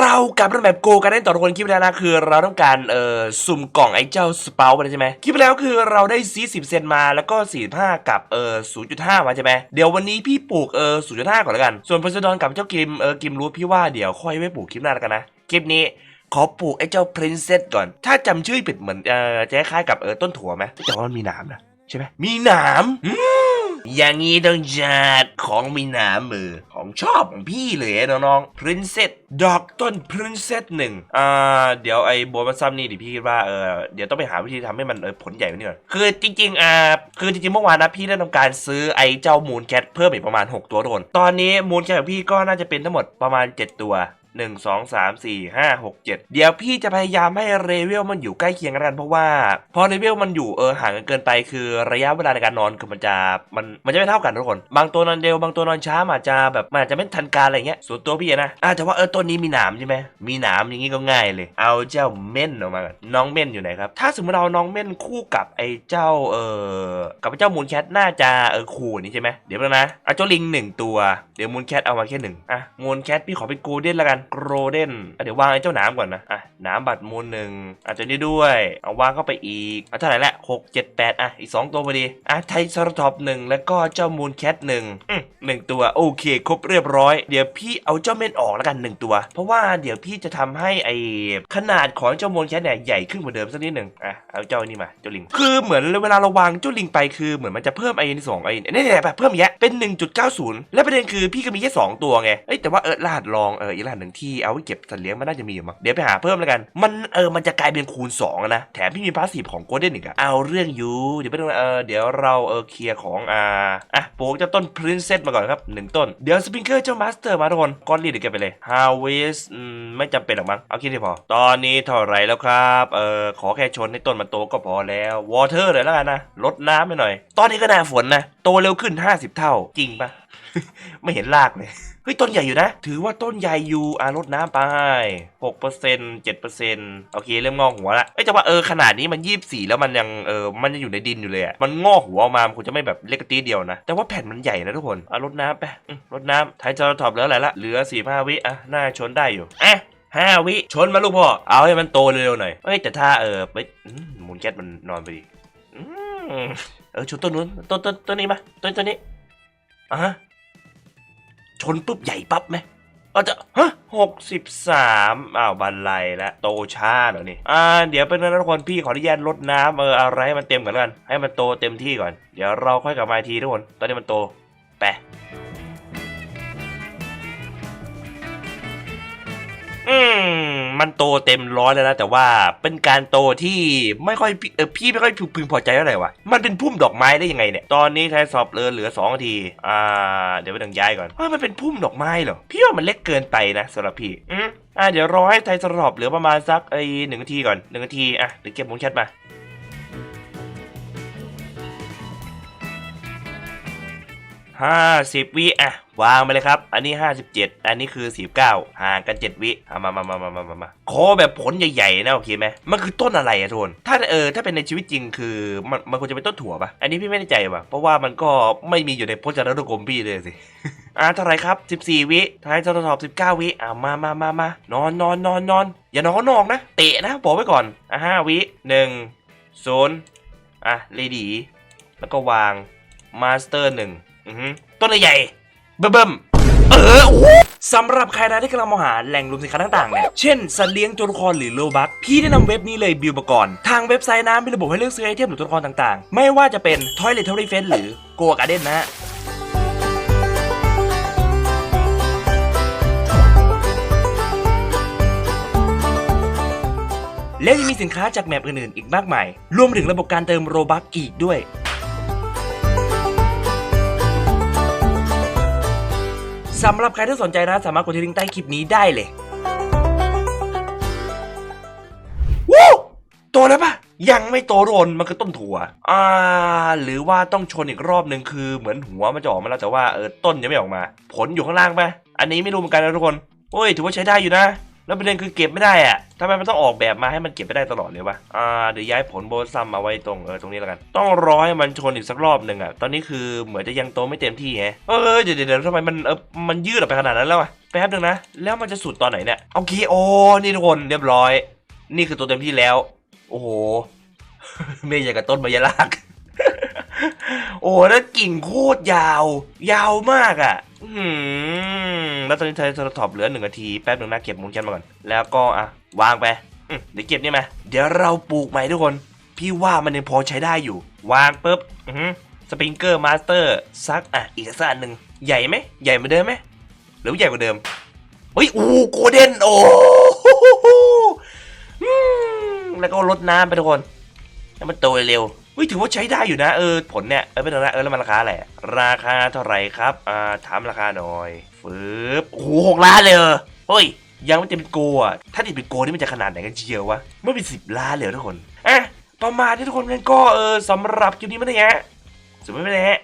เรากลับมาแบบโกกันได้ต่อทุกคนคลิปแล้วนะคือ เราต้องการเอ่อสุ่มกล่องไอ้เจ้าสเปาไปใช่ไหมคลิปแล้วคือเราได้ซีสิบเซนมาแล้วก็สี่ห้ากับเอ่อศูนย์จุดห้ามาใช่ไหมเดี๋ยววันนี้พี่ปลูกเอ่อศูนย์จุดห้าก่อนแล้วกัน ส่วนพัสดอนกับเจ้ากิมเอ่อกิมรู้พี่ว่าเดี๋ยวค่อยไว้ปลูกคลิปหน้าแล้วกันนะคลิปนี้ขอปลูกไอ้เจ้าพรินเซสก่อน ถ้าจำชื่อผิดเหมือนเอ่อจะคล้ายกับเออต้นถั่วไหมแต่ว่ามันมีหนามนะใช่ไหมมีหนามอืม อย่างนี้ต้องจัดของมีหนามมือของชอบของพี่เลยน้องๆพรินเซสดอกต้นพรินเซสหนึ่งอ่าเดี๋ยวไอ้โบมันซัมนี่ดิพี่คิดว่าเออเดี๋ยวต้องไปหาวิธีทำให้มันเออผลใหญ่กว่านี้ก่อนคือจริงๆอ่าคือจริงๆเมื่อวานนะพี่ได้ทำการซื้อไอ้เจ้ามูนแคทเพิ่มอีกประมาณ 6 ตัวโดน ตอนนี้มูนแคทของพี่ก็น่าจะเป็นทั้งหมดประมาณ 7 ตัว หนึ่งสองสามสี่ห้าหกเจ็ดเดี๋ยวพี่จะพยายามให้เรเวลมันอยู่ใกล้เคียงกันเพราะว่าพอเรเวลมันอยู่เออห่างกันเกินไปคือระยะเวลาในการนอนคือมันจะมันมันจะไม่เท่ากันทุกคน บางตัวนอนเร็วบางตัวนอนช้าอาจจะแบบมันอาจจะไม่ทันการอะไรเงี้ยส่วนตัวพี่นะอาจจะว่าเออต้นนี้มีหนามใช่ไหมมีหนามอย่างงี้ก็ง่ายเลย เอาเจ้าเม่นออกมาน้องเม่นอยู่ไหนครับถ้าสมมติเราน้องเม่นคู่กับไอ้เจ้าเออกับไอ้เจ้ามูนแคทน่าจะเออคู่นี่ใช่ไหมเดี๋ยวแล้วนะเอาเจ้าลิงหนึ่งตัวเดี๋ยวมูนแคทเอามาแค่หนึ่งอะมูนแคทพี่ขอเป็นโกลเด้นละกันโกลเด้นเดี๋ยววางไอ้เจ้าหนามก่อนนะอะหนามบัตรมูลหนึ่งอาจจะนี่ด้วย เอาวางเข้าไปอีกอะเท่าไหร่ละหกเจ็ดแปดอะอีกสองตัวพอดีอะไทซาร์ท็อปหนึ่งแล้วก็เจ้ามูลแคทหนึ่งอืมหนึ่งตัวโอเค ครบเรียบร้อย เดี๋ยวพี่เอาเจ้าเม่นออกแล้วกันหนึ่งตัว เพราะว่าเดี๋ยวพี่จะทำให้ไอขนาดของเจ้ามูลแคทเนี่ยใหญ่ขึ้นกว่าเดิมสักนิดหนึ่งอะเอาเจ้านี่มาเจ้าลิง คือเหมือนเวลาเราวางเจ้าลิงไปคือเหมือนมันจะเพิ่มไอ้นี่สองไอ้นี่เนี่ยแบบเพิ่มอีกแยะเป็น 1.90 และประเด็นคือพี่ก็มีแค่สองตัวไงเอ้แต่ว่าเออรหัสลองเอออีรหัสหนึ่งที่เอาไว้เก็บสัตว์เลี้ยงมันน่าจะมีอยู่มั้งเดี๋ยวไปหาเพิ่มแล้วกัน มันเออมันจะกลายเป็นคูณ2อะนะแถมพี่มีพาสซีฟของโกลเด้นอีกอะเอาเรื่องอยู่เดี๋ยวไปดูเออเดี๋ยวเราเออเคลียร์ของอ่าอะปลูกเจ้าต้นพรินเซสมาก่อนครับหนึ่งต้นเดี๋ยวสปริงเกอร์เจ้ามาสเตอร์มาทุกคนก้อนรีดเดี๋ยวเก็บไปเลยฮาวิสไม่จำเป็นหรอกมั้งเอาแค่นี้พอ ตอนนี้เท่าไรแล้วครับเออขอแค่ชนให้ต้นมันโตก็พอแล้ววอเตอร์เลยแล้วกันนะลดน้ำไปหน่อย ตอนนี้ก็หน้าฝนนะ โตเร็วขึ้น 50 เท่า จริงปะไม่เห็นรากเลย เฮ้ย ต้นใหญ่อยู่นะ ถือว่าต้นใหญ่อยู่อะลดน้ำไปหกเปอร์เซ็นต์เจ็ดเปอร์เซ็นต์โอเค เริ่มงอกหัวละเอ้ยแต่ว่าเออขนาดนี้มันยี่สี่แล้วมันยังเออมันยังอยู่ในดินอยู่เลยอะมันงอกหัวออกมา มันคงจะไม่แบบเล็กกระตีเดียวนะ แต่ว่าแผ่นมันใหญ่นะทุกคนอะลดน้ำไปอืมลดน้ำท้ายจอถอบเหลืออะไรละ เหลือสี่ห้าวิอะน่าชนได้อยู่อะห้าวิชนมาลูกพ่อ เอาให้มันโตเร็วๆหน่อยเอ้ยแต่ถ้าเออไปอืมมูลแก๊สมันนอนไปดิอื มเออชนต้นนู้นต้นต้นต้นนี้มาต้นต้นนี้อะฮะชนปุ๊บใหญ่ปั๊บไหมอาจจะฮะหกสิบสามอ้าวบันไลแล้วโตช้าเหรอนี่อ่าเดี๋ยวเป็นนะทุกคนพี่ขออนุญาตลดน้ำเอออะไรให้มันเต็มก่อนกัน ให้มันโตเต็มที่ก่อน เดี๋ยวเราค่อยกลับมาทีทุกคน ตอนนี้มันโตไป มันโตเต็มร้อยแล้วนะแต่ว่าเป็นการโตที่ไม่ค่อยพี่เออพี่ไม่ค่อยพึงพอใจเท่าไหร่วะมันเป็นพุ่มดอกไม้ได้ยังไงเนี่ยตอนนี้ไทยสอบเหลือเหลือสองนาทีอ่าเดี๋ยวไปดังย้ายก่อนว่ามันเป็นพุ่มดอกไม้เหรอพี่ว่ามันเล็กเกินไปนะสำหรับพี่อืมอ่าเดี๋ยวรอให้ไทยสอบเหลือประมาณสักไอ้หนึ่งนาทีก่อนหนึ่งนาทีอะเดี๋ยวเก็บมูลแคทมา ห้าสิบวิอะ วางไปเลยครับ อันนี้ห้าสิบเจ็ดอันนี้คือสี่เก้าห่างกันเจ็ดวิเอามามามามามามามาขอแบบผลใหญ่ๆนะโอเคไหมมันคือต้นอะไรอะทุนถ้าเออถ้าเป็นในชีวิตจริงคือมันมันควรจะเป็นต้นถั่วปะอันนี้พี่ไม่แน่ใจปะเพราะว่ามันก็ไม่มีอยู่ในพจนานุกรมพี่เลยสิอ่าเท่าไรครับสิบสี่วิท้ายจะทดสอบสิบเก้าวิอ่ามามามามา นอนนอนนอนนอนอย่านอนนอกนะ เตะนะบอกไว้ก่อนอะห้าวิหนึ่งศูนย์อะเลดี้แล้วก็วางมาสเตอร์หนึ่ง อือฮึต้นใหญ่ๆเบิ่มๆเออโอ้โหสำหรับใครนะที่กำลังมองหาแหล่งรวมสินค้าต่างๆเนี่ยเช่นสัตว์เลี้ยงตัวละครหรือโลบักพี่แนะนำเว็บนี้เลยบิวมาก่อนทางเว็บไซต์นะมีระบบให้เลือกซื้อไอเทมหรือตัวละครต่างๆ ไม่ว่าจะเป็น Toiletry Fence หรือ Go Garden นะฮะและยังมีสินค้าจากแมปอื่นๆ อีกมากมาย รวมถึงระบบการเติมโรบัคอีกด้วย สำหรับใครที่สนใจนะสามารถกดที่ลิงก์ใต้คลิปนี้ได้เลยวู้โตแล้วปะยังไม่โตโดนมันก็ต้นถั่ว อ่า หรือว่าต้องชนอีกรอบหนึ่งคือเหมือนหัวมันจะออกมาแล้วแต่ว่าเออต้นยังไม่ออกมา ผลอยู่ข้างล่างปะอันนี้ไม่รู้เหมือนกันนะทุกคนโอ้ยถือว่าใช้ได้อยู่นะ แล้วประเด็นคือเก็บไม่ได้อะทำไมมันต้องออกแบบมาให้มันเก็บไม่ได้ตลอดเลยวะ อ่า เดี๋ยวย้ายผลโบซัมมาไว้ตรงเออตรงนี้แล้วกัน ต้องรอให้มันชนอีกสักรอบหนึ่งอะตอนนี้คือเหมือนจะยังโตไม่เต็มที่แฮะเออเดี๋ยวเดี๋ยวทำไมมันเออมันยืดออกไปขนาดนั้นแล้วอะแป๊บนึงนะ แล้วมันจะสุดตอนไหนเนี่ยโอเคโอ้นี่ทุกคนเรียบร้อย นี่คือตัวเต็มที่แล้ว โอ้โห เมย์ใหญ่กับต้นมายาลาก โอ้แล้วกิ่งโคตรยาว ยาวมากอะ่ะอือหือแล้วตอนนี้เธอจะถอบเหลือหนึ่งนาทีแป๊บหนึ่งนะเก็บมูลแคนมาก่อน แล้วก็อะวางไปเดี๋ยวเก็บนี่มาเดี๋ยวเราปลูกใหม่ทุกคน พี่ว่ามันยังพอใช้ได้อยู่ วางปุ๊บสปริงเกอร์มาสเตอร์ซักอะอีกสักอันหนึ่งใหญ่ไหมใหญ่เหมือนเดิมไหมหรือใหญ่กว่าเดิมเฮ้ยอู้โกเด้นโอ้โหแล้วก็ลดน้ำไปทุกคนให้มันโตเร็ว เฮ้ยถือว่าใช้ได้อยู่นะ เออผลเนี่ยเออไม่ต้องนะเออแล้วมันราคาแหละราคาเท่าไหร่ครับอ่าถามราคาหน่อยฟืบโอ้โหหกล้านเลยเฮ้ยยังไม่เต็มโกอะถ้าติดเป็นโกนี่มันจะขนาดไหนกันเชียววะไม่เป็นสิบล้านเลยทุกคนอะประมาณนี้ทุกคนกันก็เออสำหรับคลิปนี้ไมันนะฮะสมมติไม่ได้ฮะ